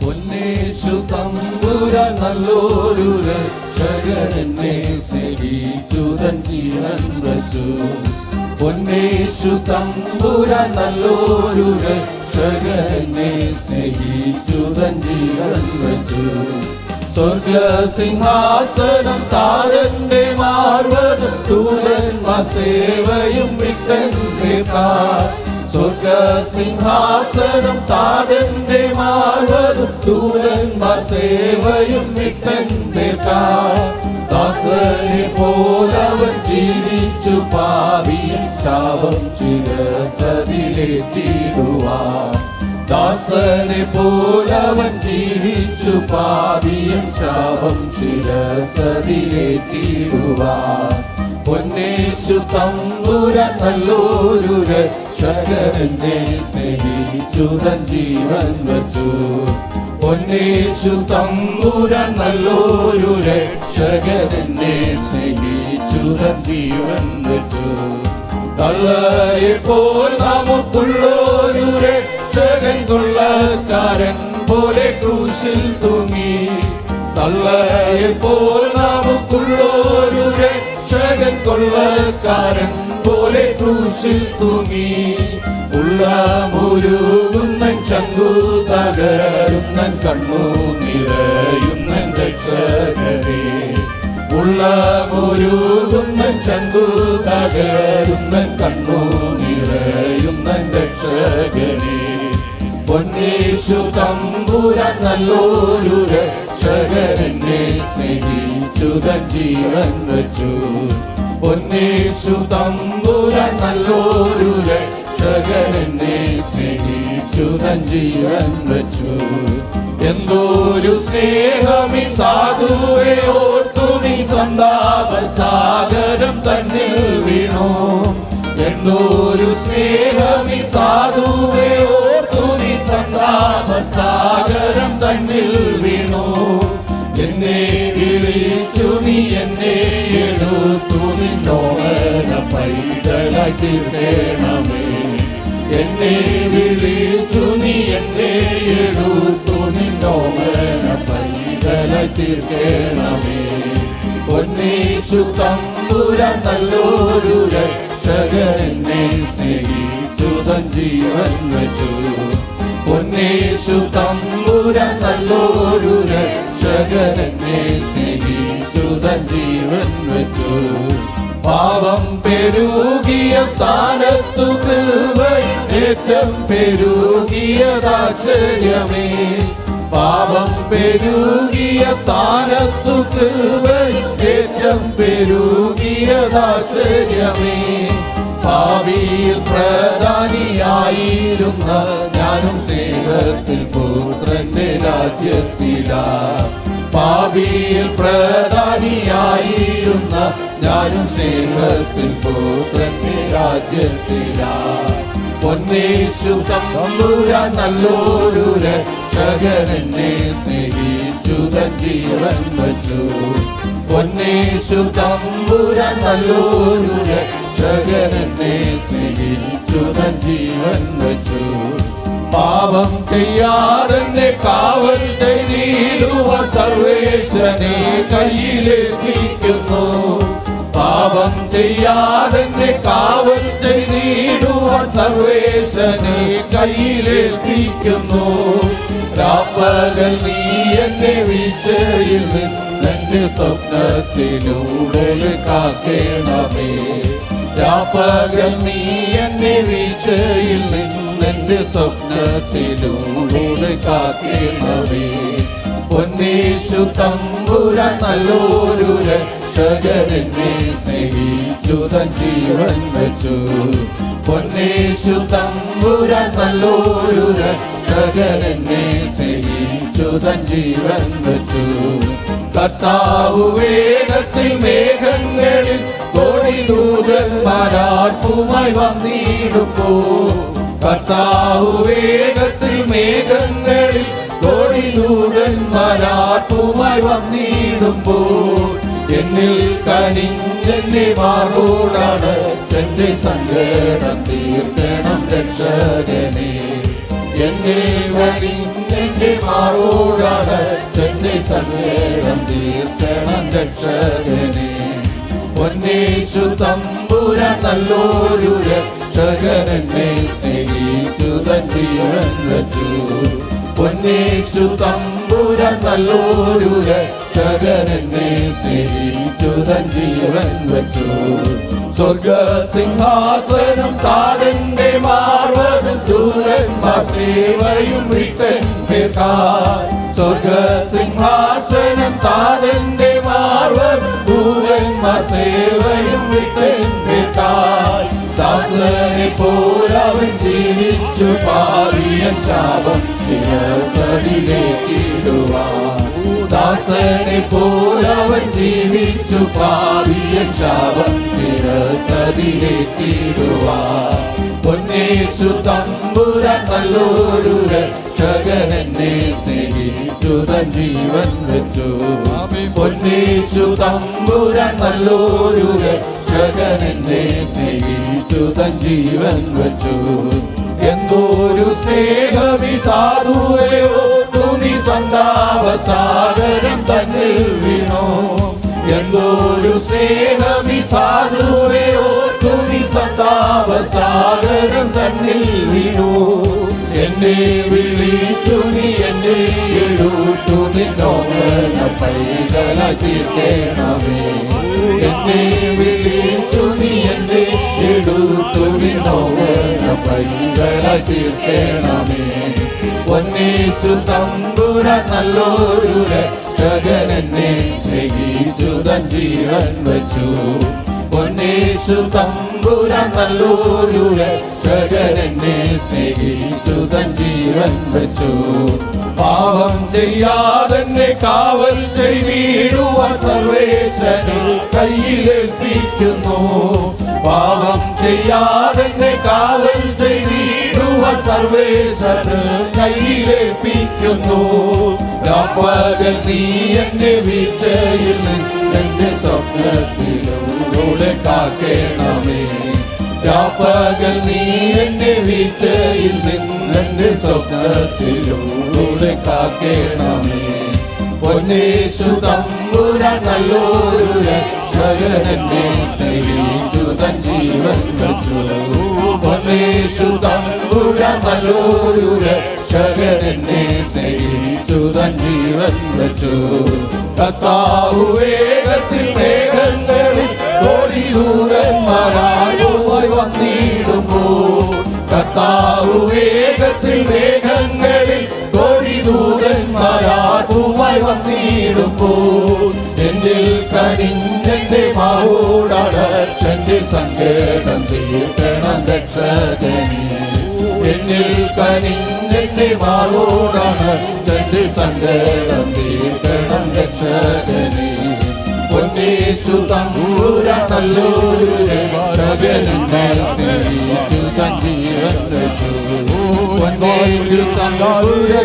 പൊന്നേശു തമ്പുരാൻ നല്ലൊരു രക്ഷകനെന്നെ സ്നേഹിച്ചുതൻ ജീവൻ വച്ചു പൊന്നേശു തമ്പുരാൻ നല്ലൊരു രക്ഷകനെന്നെ സ്നേഹിച്ചു ജീവൻ വച്ചു. സ്വർഗസിംഹാസനം താരന്റെ മാർവതും ദൂരന്മാർ സേവയും വിട്ടെന്റെ സ്വർഗസിംഹാസനം താതന്റെ മാർവതും ദൂരന്മാർ സേവയും വിട്ടെന്റെ പോലവൻ ജീവിച്ചു പാവിയൻ ശാപം ചിരസതിലേറ്റിടുവാൻ ദാസനെ പോലവൻ ജീവിച്ചു പാവിയൻ ശാപം ശിരസതിലേറ്റിടുവാൻ. പൊന്നേശു തമ്പുര നല്ലൊരു രക്ഷകരനെ സ്നേഹിച്ചുതൻ ജീവൻ വച്ചു. പൊന്നേശു തമ്പുര നല്ലൊരു രക്ഷകരനെ ജീവൻ വച്ചു തള്ളയെപ്പോൾ നമുക്കുള്ളൊരു രക്ഷകൻ കൊള്ളക്കാരൻ പോലെ ക്രൂശിൽ തൂങ്ങി. തള്ളയെപ്പോൾ നമുക്കുള്ളൊരു രക്ഷകൻ കൊള്ളക്കാരൻ പോലെ ക്രൂശിൽ തൂങ്ങി. ഉള്ള മുരുകുന്നൻ ചങ്കു തകരുന്നൻ കണ്ണു ചങ്കു തകരുന്നൻ കണ്ണു നിറയുന്നൻ രക്ഷകനെ. പൊന്നീശു തമ്പുര നല്ലൊരു രക്ഷകരനെ സ്നേഹിച്ചുതൻ ജീവൻ വച്ചു. പൊന്നീശു തമ്പുര നല്ലൊരു രക്ഷകരനെ സ്നേഹിച്ചുതൻ ജീവൻ വച്ചു. എന്തോരു സ്നേഹമി സാധുവേ ഓർത്തു നീ സന്താപ സാഗരം തന്നിൽ വീണു. എന്നൊരു സ്നേഹമി സാധുവേ ഓർത്തു നീ സന്താപ സാഗരം തന്നിൽ വീണു. എന്നെ വിളിച്ചു നീ എന്നെ എടുത്തു നിന്നോമന പൈതലായി തീർക്കണമേ എന്നെ വിളിച്ചു നീ എന്നെ എടുത്തു നിന്നോമന പൈതലായി തീർക്കണമേ പൊന്നേശു തമ്പുര നല്ലൊരു രക്ഷകരനെ സ്നേഹിച്ചുതൻ ജീവൻ വെച്ചു. പൊന്നേശു തമ്പുര നല്ലൊരു രക്ഷകരനെ സ്നേഹിച്ചുതൻ ജീവൻ വെച്ചു. പാപം പെരുകിയ സ്ഥാനത്തു കൃപയേറ്റം പെരുകിയതാശ്ചര്യമേ പാപം പെരുകിയ സ്ഥാനത്തു കൃപയേറ്റം പെരുകിയതാശ്ചര്യമേ ഭാവിയിൽ പ്രധാനിയായിരുന്ന ഞാനും സ്നേഹത്തിൽ പുത്രന്റെ രാജ്യത്തിലാ. ഭാവിയിൽ പ്രധാനിയായിരുന്ന ഞാനും സ്നേഹത്തിൽ പുത്രന്റെ രാജ്യത്തിലാ. പൊന്നേശു തമ്പുരാൻ നല്ലൊരു രക്ഷകരനെ സ്നേഹിച്ചു ജീവൻ വച്ചു. പൊന്നേശു തമ്പുരാൻ നല്ലൊരു രക്ഷകരനെ സ്നേഹിച്ചു ജീവൻ വച്ചു. പാപം ചെയ്യാതെ കാവൽ ചെയ്തിടുവ സർവേശനെ കയ്യിലെത്തിക്കുന്നു. പാപം ചെയ്യാതെ കാവൽ ചെയ്തിടുവ സർവേശനെ കയ്യിലെത്തിക്കുന്നു. രാപ്പകൽ നീ എന്നെ വീഴ്ചയിൽ നിന്നെ സ്വപ്നത്തിലൂടെ കാക്കേണമേ. രാപ്പകൽ നീ എന്നെ വീഴ്ചയിൽ നിന്നെ സ്വപ്നത്തിലൂടെ കാക്കേണമേ. പൊന്നീശു തമ്പുര നല്ലൊരു രക്ഷകരനെ സ്നേഹിച്ചുതൻ ജീവൻ വെച്ചു. പൊന്നേശു തമ്പുര നല്ലൊരു രക്ഷകരനെ സ്നേഹിച്ചുതൻ ജീവൻ വച്ചു. കർത്താവു വേഗത്തിൽ മേഘങ്ങളിൽ കോടി ദൂതന്മാരാത്മമായി വന്നിടുമ്പോ കർത്താവു വേഗത്തിൽ മേഘങ്ങളിൽ കോടിദൂതന്മാരാത്തുമായി വന്നിടുമ്പോൾ എന്നിൽ കനിഞ്ഞെന്നെ മാറോടാണ് എന്റെ സങ്കടം തീർക്കണം രക്ഷകനെ. എന്നെ എന്റെ മാറോടാണ്. എന്റെ സങ്കടം തീർക്കണം രക്ഷകനെ. ഒന്നേശു തമ്പുര നല്ലൊരു രക്ഷകനെ സ്നേഹിച്ചു തൻ വച്ചു. പൊന്നേശു തമ്പുര നല്ലൊരു രക്ഷകരനെ സ്നേഹിച്ചു തൻ ജീവൻ വച്ചു. സ്വർഗ സിംഹാസനം താരന്റെ മാർവത് ദൂരന്മാർ സേവയും വിട്ടൻ സ്വർഗ സിംഹാസനം താരന്റെ മാർവത് ദൂരന്മാർ സേവയും വിട്ടൻ ദാസനെ പോലവൻ ജീവിച്ചു പാറിയ ശാപം ശിരസടിലേക്കിടുവാൻ ദാസനെ പോലവൻ ജീവിച്ചു പാറിയ ശാപം ശിരസടിലേക്കിടുവാൻ പൊന്നേശു തമ്പുര നല്ലൊരു രക്ഷകനെന്നെ സ്നേഹിച്ചു തൻ ജീവൻ വെച്ചു. പൊന്നേശു തമ്പുര നല്ലൊരു രക്ഷകനെന്നെ സ്നേഹിച്ചു തൻ ജീവൻ വെച്ചു. എന്തോരു സ്നേഹമി സാധുവയോ തുണി സന്താപസാഗരം തന്നിൽ വീണോ? എന്തോരു സ്നേഹമി സാധുവയോ തുണി സന്താപസാഗരം തന്നിൽ വീണു? എന്നെ വിളിച്ചു നീ എന്നെ എഴുത്തു നിന്നോമന പൈതല തീർക്കണമേ എന്നെ വിളിച്ചു നീ എന്നെ എഴുത്തു നിന്നോ തീർക്കേണമേ പൊന്നേശു തമ്പുര നല്ലൊരു രക്ഷകനെന്നെ സ്നേഹിച്ചു തൻ ജീവൻ വച്ചു. പൊന്നേശു തമ്പുര നല്ലൊരു രക്ഷകനെന്നെ സ്നേഹിച്ചു തൻ ജീവൻ വച്ചു. പാവം ചെയ്യാതെന്നെ കാവൽ ചെയ്തിടുവാൻ സർവേശ്വരൻ കയ്യിലേൽപ്പിക്കുന്നു. പാവം ചെയ്യാതെന്നെ കാവൽ ചെയ്തിടുവാൻ സർവേശ്വരൻ കയ്യിലേൽപ്പിക്കുന്നു രാപ്പകൽ നീ എന്നെ വീഴ്ചയിൽ എന്റെ സ്വപ്നത്തിലൂടെ കാക്കേണമേ. രാപ്പകൽ നീ എന്നെ വീഴ്ചയിൽ എന്റെ സ്വപ്നത്തിലൂടെ കാക്കേണമേ. പൊന്നേശു തമ്പുര നല്ലൊരു തൻ ജീവൻ വച്ചു പൊന്നേശു തമ്പുര നല്ലൊരു രക്ഷകനെന്നെ സ്നേഹിച്ചു തൻ ജീവൻ വച്ചു കത്താവു വേഗത്തിൽ മേഘങ്ങളിൽ കോടി ദൂരന്മാരായി വന്നിടുമ്പോ കത്താവു വേഗത്തിൽ മേഘങ്ങളിൽ കോടി ദൂതന്മാരായി വന്നിടുമ്പോൾ എന്നിൽ കനിഞ്ഞെന്റെ മാവോടച്ചന്റെ സങ്കേതം തീർക്കണം രക്ഷകനെ. എന്നിൽ കനിഞ്ഞെന്റെ ചെങ്കിൽ സങ്കേതം തീർക്കണം രക്ഷകനെ. പൊന്നേശു തമ്പൂര നല്ലൊരു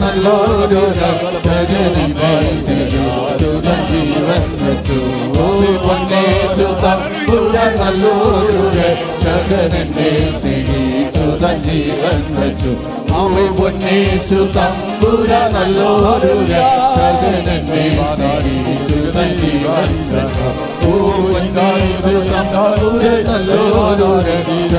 നല്ലൊരു ജീവൻ രക്ഷു പൊന്നേശു തമ്പുര നല്ലൊരു സ്നേഹിച്ചു തൻ ജീവൻ രക്ഷു അമ്മ പൊന്നേശു തമ്പൂര നല്ലൊരു രക്ഷകനെ